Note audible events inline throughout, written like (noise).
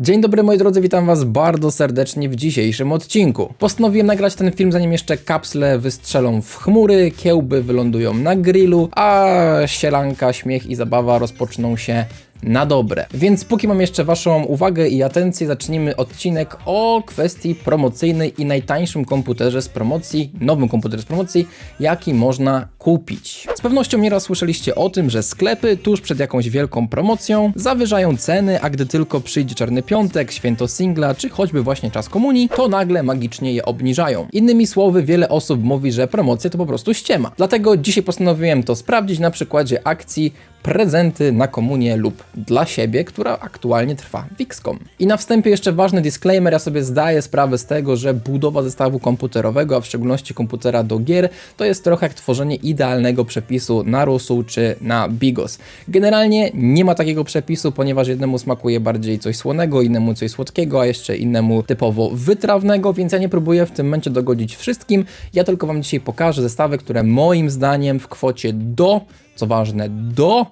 Dzień dobry moi drodzy, witam was bardzo serdecznie w dzisiejszym odcinku. Postanowiłem nagrać ten film zanim jeszcze kapsle wystrzelą w chmury, kiełby wylądują na grillu, a sielanka, śmiech i zabawa rozpoczną się na dobre. Więc póki mam jeszcze Waszą uwagę i atencję, zacznijmy odcinek o kwestii promocyjnej i najtańszym komputerze z promocji, nowym komputerze z promocji, jaki można kupić. Z pewnością nieraz słyszeliście o tym, że sklepy tuż przed jakąś wielką promocją zawyżają ceny, a gdy tylko przyjdzie Czarny Piątek, Święto Singla, czy choćby właśnie czas komunii, to nagle magicznie je obniżają. Innymi słowy, wiele osób mówi, że promocje to po prostu ściema. Dlatego dzisiaj postanowiłem to sprawdzić na przykładzie akcji prezenty na komunię lub dla siebie, która aktualnie trwa w XCOM. I na wstępie jeszcze ważny disclaimer, ja sobie zdaję sprawę z tego, że budowa zestawu komputerowego, a w szczególności komputera do gier, to jest trochę jak tworzenie idealnego przepisu na Rusu czy na Bigos. Generalnie nie ma takiego przepisu, ponieważ jednemu smakuje bardziej coś słonego, innemu coś słodkiego, a jeszcze innemu typowo wytrawnego, więc ja nie próbuję w tym momencie dogodzić wszystkim. Ja tylko Wam dzisiaj pokażę zestawy, które moim zdaniem w kwocie do co ważne, do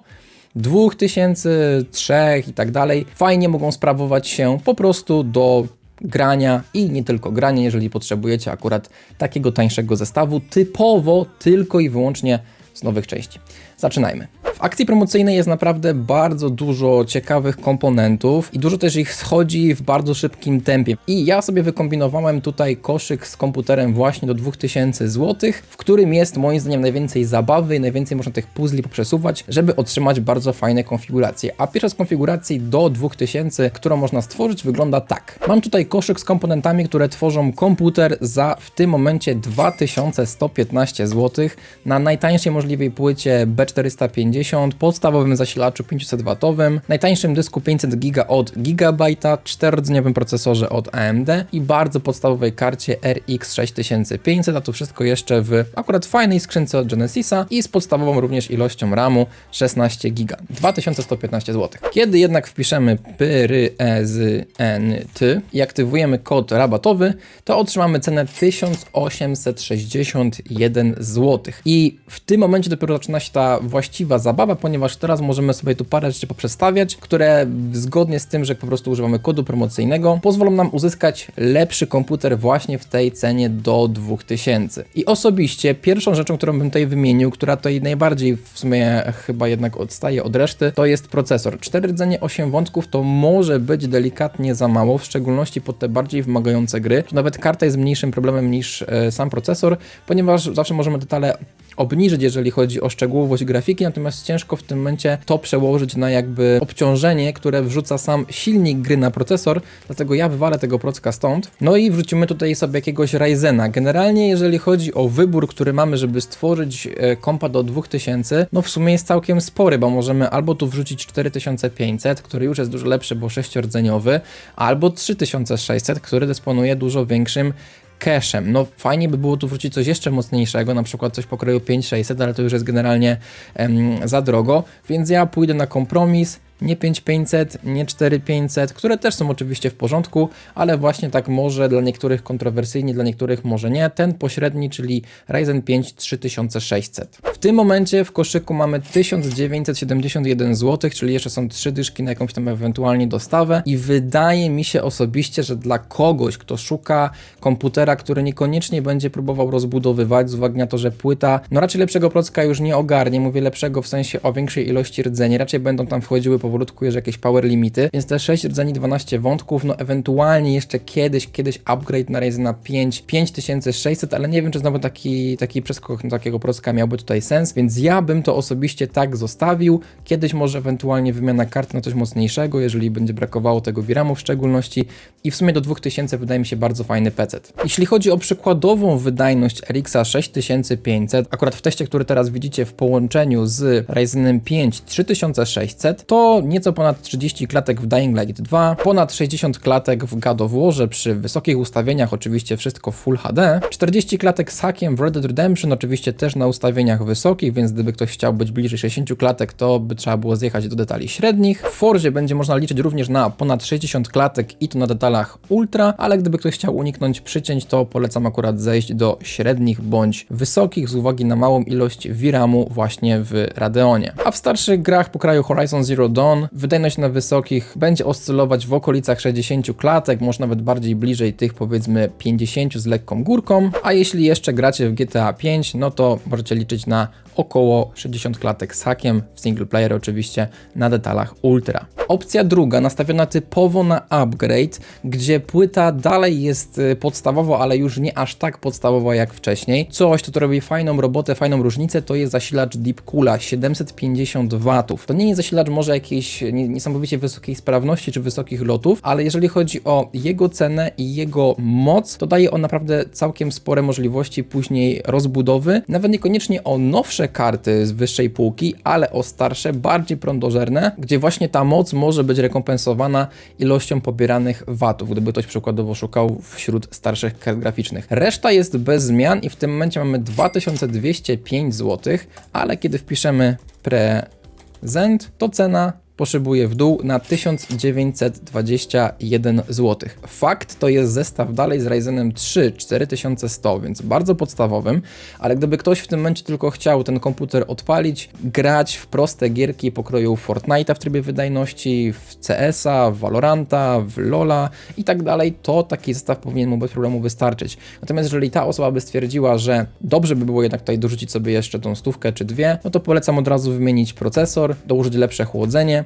2000, 3 i tak dalej, fajnie mogą sprawować się po prostu do grania i nie tylko grania, jeżeli potrzebujecie akurat takiego tańszego zestawu, typowo tylko i wyłącznie z nowych części. Zaczynajmy. W akcji promocyjnej jest naprawdę bardzo dużo ciekawych komponentów i dużo też ich schodzi w bardzo szybkim tempie. I ja sobie wykombinowałem tutaj koszyk z komputerem właśnie do 2000 zł, w którym jest moim zdaniem najwięcej zabawy i najwięcej można tych puzli poprzesuwać, żeby otrzymać bardzo fajne konfiguracje. A pierwsza z konfiguracji do 2000, którą można stworzyć, wygląda tak. Mam tutaj koszyk z komponentami, które tworzą komputer za w tym momencie 2115 zł na najtańszej możliwej płycie B450 podstawowym zasilaczu 500W, najtańszym dysku 500 GB od Gigabyte'a, 4-rdzeniowym procesorze od AMD i bardzo podstawowej karcie RX 6500, a to wszystko jeszcze w akurat fajnej skrzynce od Genesisa i z podstawową również ilością RAMu 16 GB. 2115 zł. Kiedy jednak wpiszemy PREZNT i aktywujemy kod rabatowy, to otrzymamy cenę 1861 zł. I w tym momencie dopiero zaczyna się ta właściwa zabawa zabawa, ponieważ teraz możemy sobie tu parę rzeczy poprzestawiać, które zgodnie z tym, że po prostu używamy kodu promocyjnego, pozwolą nam uzyskać lepszy komputer właśnie w tej cenie do 2000. I osobiście pierwszą rzeczą, którą bym tutaj wymienił, która tutaj najbardziej w sumie chyba jednak odstaje od reszty, to jest procesor. 4 rdzenie 8 wątków to może być delikatnie za mało, w szczególności pod te bardziej wymagające gry. Nawet karta jest mniejszym problemem niż e, sam procesor, ponieważ zawsze możemy detale obniżyć, jeżeli chodzi o szczegółowość grafiki, natomiast ciężko w tym momencie to przełożyć na jakby obciążenie, które wrzuca sam silnik gry na procesor, dlatego ja wywalę tego procka stąd. No i wrzucimy tutaj sobie jakiegoś Ryzena. Generalnie jeżeli chodzi o wybór, który mamy, żeby stworzyć e, kompa do 2000, no w sumie jest całkiem spory, bo możemy albo tu wrzucić 4500, który już jest dużo lepszy, bo sześciordzeniowy, albo 3600, który dysponuje dużo większym cashem. No fajnie by było tu wrócić coś jeszcze mocniejszego, na przykład coś pokroju 5600, ale to już jest generalnie em, za drogo, więc ja pójdę na kompromis nie 5500, nie 4500, które też są oczywiście w porządku, ale właśnie tak może dla niektórych kontrowersyjnie, dla niektórych może nie. Ten pośredni, czyli Ryzen 5 3600. W tym momencie w koszyku mamy 1971 zł, czyli jeszcze są trzy dyszki na jakąś tam ewentualnie dostawę. I wydaje mi się osobiście, że dla kogoś, kto szuka komputera, który niekoniecznie będzie próbował rozbudowywać z uwagi na to, że płyta, no raczej lepszego procka już nie ogarnie, mówię lepszego w sensie o większej ilości rdzeni, raczej będą tam wchodziły powolutku już jakieś power limity, więc te 6 rdzeni 12 wątków, no ewentualnie jeszcze kiedyś, kiedyś upgrade na Ryzena 5 5600, ale nie wiem, czy znowu taki, taki przeskok takiego procka miałby tutaj sens, więc ja bym to osobiście tak zostawił, kiedyś może ewentualnie wymiana karty na coś mocniejszego, jeżeli będzie brakowało tego VRAMu w szczególności. I w sumie do 2000 wydaje mi się bardzo fajny PC. Jeśli chodzi o przykładową wydajność RX 6500, akurat w teście, który teraz widzicie w połączeniu z Ryzenem 5 3600, to nieco ponad 30 klatek w Dying Light 2, ponad 60 klatek w God of War przy wysokich ustawieniach, oczywiście wszystko Full HD, 40 klatek z hakiem w Red Dead Redemption, oczywiście też na ustawieniach wysokich, wysokich, więc gdyby ktoś chciał być bliżej 60 klatek, to by trzeba było zjechać do detali średnich. W Forzie będzie można liczyć również na ponad 60 klatek i to na detalach ultra, ale gdyby ktoś chciał uniknąć przycięć, to polecam akurat zejść do średnich bądź wysokich z uwagi na małą ilość VRAMu właśnie w Radeonie. A w starszych grach po kraju Horizon Zero Dawn wydajność na wysokich będzie oscylować w okolicach 60 klatek, może nawet bardziej bliżej tych powiedzmy 50 z lekką górką, a jeśli jeszcze gracie w GTA 5, no to możecie liczyć na około 60 klatek z hakiem, w single player oczywiście na detalach ultra. Opcja druga, nastawiona typowo na upgrade, gdzie płyta dalej jest y, podstawowa, ale już nie aż tak podstawowa jak wcześniej. Coś, co to robi fajną robotę, fajną różnicę, to jest zasilacz Deep Coola 750 W. To nie jest zasilacz może jakiejś niesamowicie wysokiej sprawności czy wysokich lotów, ale jeżeli chodzi o jego cenę i jego moc, to daje on naprawdę całkiem spore możliwości później rozbudowy, nawet niekoniecznie o nowsze karty z wyższej półki, ale o starsze, bardziej prądożerne, gdzie właśnie ta moc może być rekompensowana ilością pobieranych watów, gdyby ktoś przykładowo szukał wśród starszych kart graficznych. Reszta jest bez zmian i w tym momencie mamy 2205 zł, ale kiedy wpiszemy prezent, to cena poszybuje w dół na 1921 zł. Fakt to jest zestaw dalej z Ryzenem 3 4100, więc bardzo podstawowym, ale gdyby ktoś w tym momencie tylko chciał ten komputer odpalić, grać w proste gierki pokroju Fortnite'a w trybie wydajności, w CS-a, w Valoranta, w LoL'a i tak dalej, to taki zestaw powinien mu bez problemu wystarczyć. Natomiast jeżeli ta osoba by stwierdziła, że dobrze by było jednak tutaj dorzucić sobie jeszcze tą stówkę czy dwie, no to polecam od razu wymienić procesor, dołożyć lepsze chłodzenie,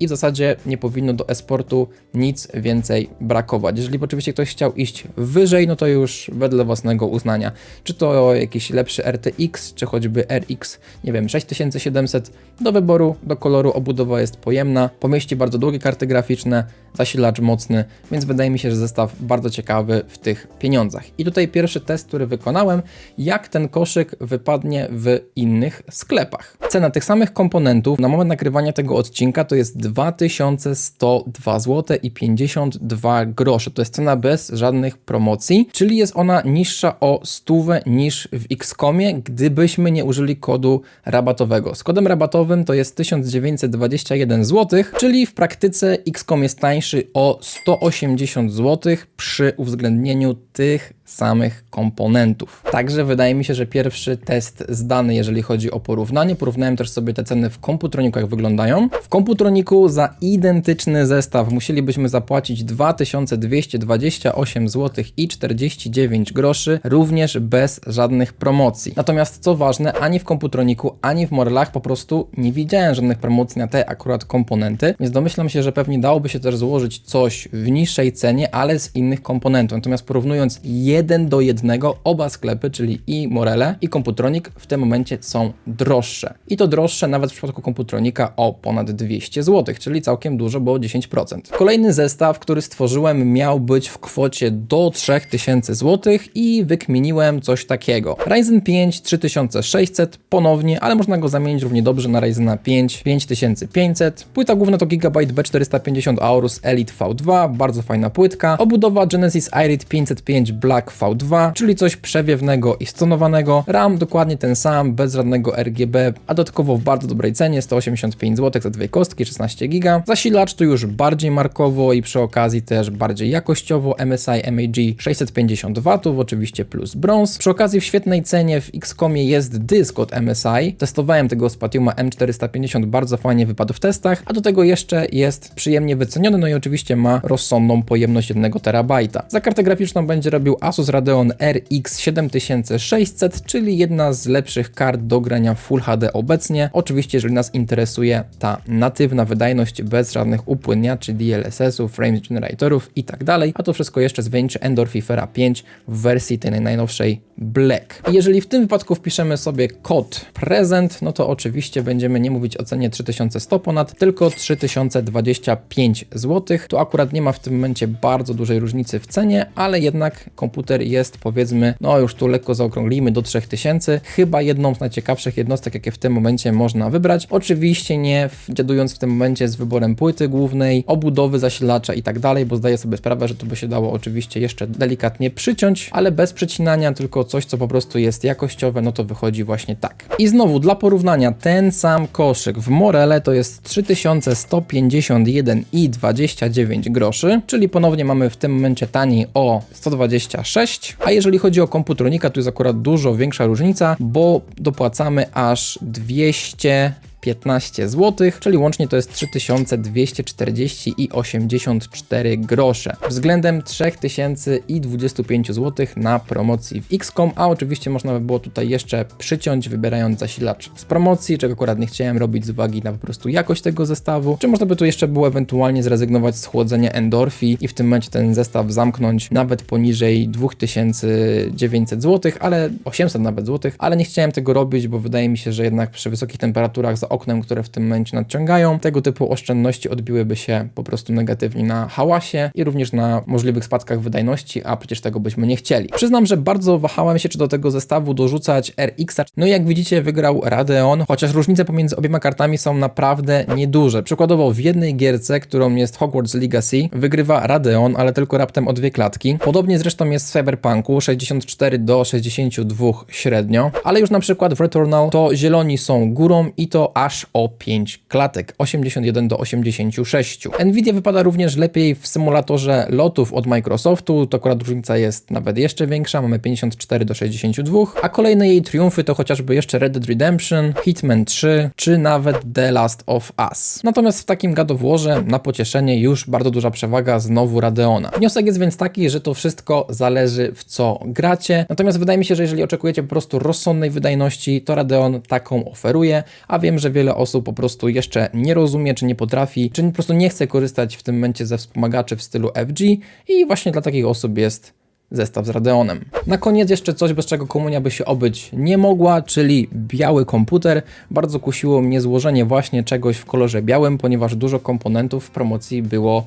i w zasadzie nie powinno do esportu nic więcej brakować. Jeżeli oczywiście ktoś chciał iść wyżej, no to już wedle własnego uznania. Czy to jakiś lepszy RTX, czy choćby RX, nie wiem, 6700 do wyboru, do koloru obudowa jest pojemna, pomieści bardzo długie karty graficzne, zasilacz mocny, więc wydaje mi się, że zestaw bardzo ciekawy w tych pieniądzach. I tutaj pierwszy test, który wykonałem, jak ten koszyk wypadnie w innych sklepach. Cena tych samych komponentów na moment nagrywania tego odcinka to jest 2102 zł i 52 grosze. To jest cena bez żadnych promocji, czyli jest ona niższa o 100 niż w Xcomie, gdybyśmy nie użyli kodu rabatowego. Z kodem rabatowym to jest 1921 zł, czyli w praktyce Xcom jest tańszy o 180 zł przy uwzględnieniu tych samych komponentów. Także wydaje mi się, że pierwszy test zdany, jeżeli chodzi o porównanie. Porównałem też sobie te ceny w komputronikach jak wyglądają. W komputroniku za identyczny zestaw musielibyśmy zapłacić 2228 zł i 49 groszy, również bez żadnych promocji. Natomiast co ważne, ani w komputroniku, ani w Morlach po prostu nie widziałem żadnych promocji na te akurat komponenty, więc domyślam się, że pewnie dałoby się też złożyć coś w niższej cenie, ale z innych komponentów. Natomiast porównując je jeden do jednego oba sklepy, czyli i Morele i Komputronik w tym momencie są droższe. I to droższe nawet w przypadku Komputronika o ponad 200 zł, czyli całkiem dużo, bo 10%. Kolejny zestaw, który stworzyłem miał być w kwocie do 3000 zł i wykminiłem coś takiego. Ryzen 5 3600 ponownie, ale można go zamienić równie dobrze na Ryzena 5 5500. Płyta główna to Gigabyte B450 Aorus Elite V2, bardzo fajna płytka. Obudowa Genesis Iris 505 Black V2, czyli coś przewiewnego i stonowanego. RAM dokładnie ten sam, bez żadnego RGB, a dodatkowo w bardzo dobrej cenie, 185 zł za dwie kostki, 16 GB. Zasilacz to już bardziej markowo i przy okazji też bardziej jakościowo, MSI MAG 650 W, oczywiście plus brąz. Przy okazji w świetnej cenie w Xcomie jest dysk od MSI. Testowałem tego Spatiuma M450, bardzo fajnie wypadł w testach, a do tego jeszcze jest przyjemnie wyceniony, no i oczywiście ma rozsądną pojemność 1 TB. Za kartę graficzną będzie robił Asus Asus Radeon RX 7600, czyli jedna z lepszych kart do grania w Full HD obecnie. Oczywiście, jeżeli nas interesuje ta natywna wydajność bez żadnych upłynniaczy, DLSS-ów, frame generatorów i tak a to wszystko jeszcze zwieńczy Endorfifera 5 w wersji tej najnowszej Black. Jeżeli w tym wypadku wpiszemy sobie kod prezent, no to oczywiście będziemy nie mówić o cenie 3100 ponad, tylko 3025 zł. Tu akurat nie ma w tym momencie bardzo dużej różnicy w cenie, ale jednak komputer komputer jest powiedzmy, no już tu lekko zaokrąglimy do 3000, chyba jedną z najciekawszych jednostek, jakie w tym momencie można wybrać. Oczywiście nie dziadując w tym momencie z wyborem płyty głównej, obudowy zasilacza i tak dalej, bo zdaję sobie sprawę, że to by się dało oczywiście jeszcze delikatnie przyciąć, ale bez przecinania, tylko coś, co po prostu jest jakościowe, no to wychodzi właśnie tak. I znowu dla porównania, ten sam koszyk w Morele to jest 3151,29 groszy, czyli ponownie mamy w tym momencie taniej o 126, a jeżeli chodzi o komputronika, tu jest akurat dużo większa różnica, bo dopłacamy aż 200 15 zł, czyli łącznie to jest 3240 i 84 grosze. Względem 3025 zł na promocji w XCOM, a oczywiście można by było tutaj jeszcze przyciąć, wybierając zasilacz z promocji, czego akurat nie chciałem robić z uwagi na po prostu jakość tego zestawu, czy można by tu jeszcze było ewentualnie zrezygnować z chłodzenia Endorfi i w tym momencie ten zestaw zamknąć nawet poniżej 2900 zł, ale 800 nawet złotych, ale nie chciałem tego robić, bo wydaje mi się, że jednak przy wysokich temperaturach za oknem, które w tym momencie nadciągają. Tego typu oszczędności odbiłyby się po prostu negatywnie na hałasie i również na możliwych spadkach wydajności, a przecież tego byśmy nie chcieli. Przyznam, że bardzo wahałem się, czy do tego zestawu dorzucać RX. No i jak widzicie, wygrał Radeon, chociaż różnice pomiędzy obiema kartami są naprawdę nieduże. Przykładowo w jednej gierce, którą jest Hogwarts Legacy, wygrywa Radeon, ale tylko raptem o dwie klatki. Podobnie zresztą jest w Cyberpunku 64 do 62 średnio, ale już na przykład w Returnal to zieloni są górą i to aż o 5 klatek, 81 do 86. Nvidia wypada również lepiej w symulatorze lotów od Microsoftu, to akurat różnica jest nawet jeszcze większa, mamy 54 do 62, a kolejne jej triumfy to chociażby jeszcze Red Dead Redemption, Hitman 3, czy nawet The Last of Us. Natomiast w takim gadowłorze, na pocieszenie, już bardzo duża przewaga znowu Radeona. Wniosek jest więc taki, że to wszystko zależy w co gracie, natomiast wydaje mi się, że jeżeli oczekujecie po prostu rozsądnej wydajności, to Radeon taką oferuje, a wiem, że wiele osób po prostu jeszcze nie rozumie, czy nie potrafi, czy po prostu nie chce korzystać w tym momencie ze wspomagaczy w stylu FG i właśnie dla takich osób jest zestaw z Radeonem. Na koniec jeszcze coś, bez czego komunia by się obyć nie mogła, czyli biały komputer. Bardzo kusiło mnie złożenie właśnie czegoś w kolorze białym, ponieważ dużo komponentów w promocji było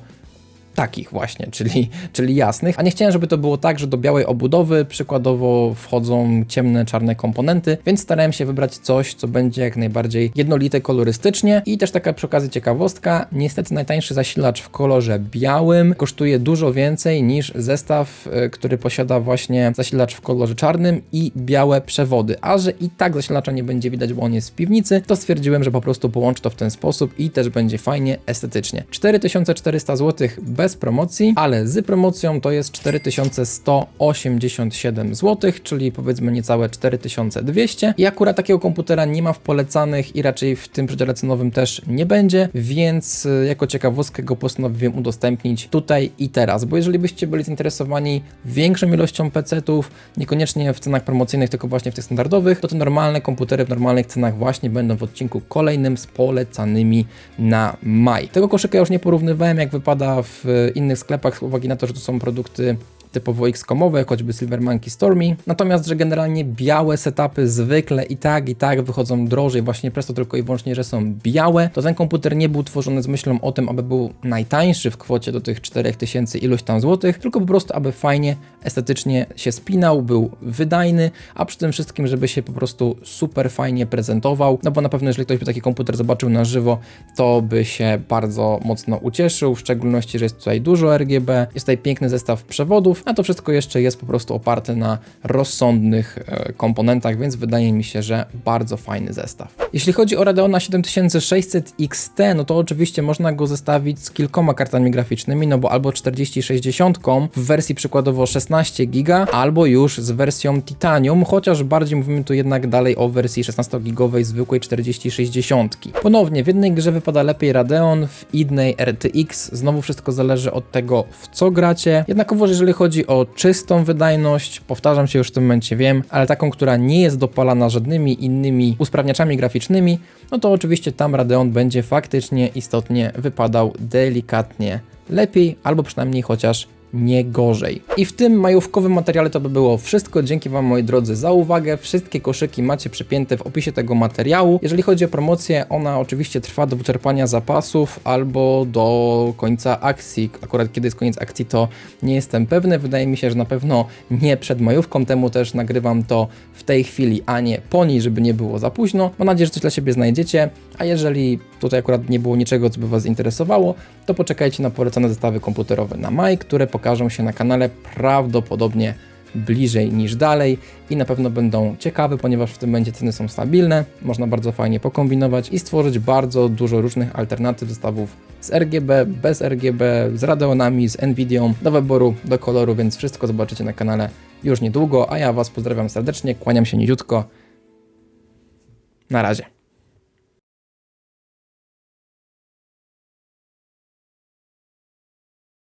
takich właśnie, (laughs) czyli, czyli jasnych. A nie chciałem, żeby to było tak, że do białej obudowy przykładowo wchodzą ciemne, czarne komponenty, więc starałem się wybrać coś, co będzie jak najbardziej jednolite kolorystycznie. I też taka przy okazji ciekawostka, niestety najtańszy zasilacz w kolorze białym kosztuje dużo więcej niż zestaw, y, który posiada właśnie zasilacz w kolorze czarnym i białe przewody. A że i tak zasilacza nie będzie widać, bo on jest w piwnicy, to stwierdziłem, że po prostu połączę to w ten sposób i też będzie fajnie, estetycznie. 4400 zł bez promocji, ale z promocją to jest 4187 zł, czyli powiedzmy niecałe 4200. I akurat takiego komputera nie ma w polecanych i raczej w tym przedziale cenowym też nie będzie, więc y, jako ciekawostkę go postanowiłem udostępnić tutaj i teraz, bo jeżeli byście byli zainteresowani większą ilością PC-ów, niekoniecznie w cenach promocyjnych, tylko właśnie w tych standardowych, to te normalne komputery w normalnych cenach właśnie będą w odcinku kolejnym z polecanymi na maj. Tego koszyka już nie porównywałem, jak wypada w innych sklepach z uwagi na to, że to są produkty typowo X-komowe, choćby Silver Monkey Stormy. Natomiast, że generalnie białe setupy zwykle i tak, i tak wychodzą drożej właśnie przez to tylko i wyłącznie, że są białe, to ten komputer nie był tworzony z myślą o tym, aby był najtańszy w kwocie do tych 4000 ilość tam złotych, tylko po prostu, aby fajnie, estetycznie się spinał, był wydajny, a przy tym wszystkim, żeby się po prostu super fajnie prezentował, no bo na pewno jeżeli ktoś by taki komputer zobaczył na żywo, to by się bardzo mocno ucieszył, w szczególności, że jest tutaj dużo RGB, jest tutaj piękny zestaw przewodów, a to wszystko jeszcze jest po prostu oparte na rozsądnych e, komponentach, więc wydaje mi się, że bardzo fajny zestaw. Jeśli chodzi o Radeona 7600 XT, no to oczywiście można go zestawić z kilkoma kartami graficznymi, no bo albo 4060 w wersji przykładowo 16 GB, albo już z wersją Titanium, chociaż bardziej mówimy tu jednak dalej o wersji 16-gigowej zwykłej 4060. Ponownie w jednej grze wypada lepiej Radeon, w innej RTX, znowu wszystko zależy od tego w co gracie. Jednakowo jeżeli chodzi chodzi o czystą wydajność, powtarzam się już w tym momencie, wiem, ale taką, która nie jest dopalana żadnymi innymi usprawniaczami graficznymi, no to oczywiście tam Radeon będzie faktycznie istotnie wypadał delikatnie. Lepiej, albo przynajmniej chociaż nie gorzej. I w tym majówkowym materiale to by było wszystko. Dzięki Wam, moi drodzy, za uwagę. Wszystkie koszyki macie przypięte w opisie tego materiału. Jeżeli chodzi o promocję, ona oczywiście trwa do wyczerpania zapasów albo do końca akcji. Akurat kiedy jest koniec akcji, to nie jestem pewny. Wydaje mi się, że na pewno nie przed majówką. Temu też nagrywam to w tej chwili, a nie po niej, żeby nie było za późno. Mam nadzieję, że coś dla siebie znajdziecie. A jeżeli tutaj akurat nie było niczego, co by Was interesowało, to poczekajcie na polecone zestawy komputerowe na maj, które pokażą się na kanale prawdopodobnie bliżej niż dalej i na pewno będą ciekawe, ponieważ w tym momencie ceny są stabilne, można bardzo fajnie pokombinować i stworzyć bardzo dużo różnych alternatyw zestawów z RGB, bez RGB, z Radeonami, z Nvidią, do wyboru, do koloru, więc wszystko zobaczycie na kanale już niedługo, a ja Was pozdrawiam serdecznie, kłaniam się niziutko. Na razie.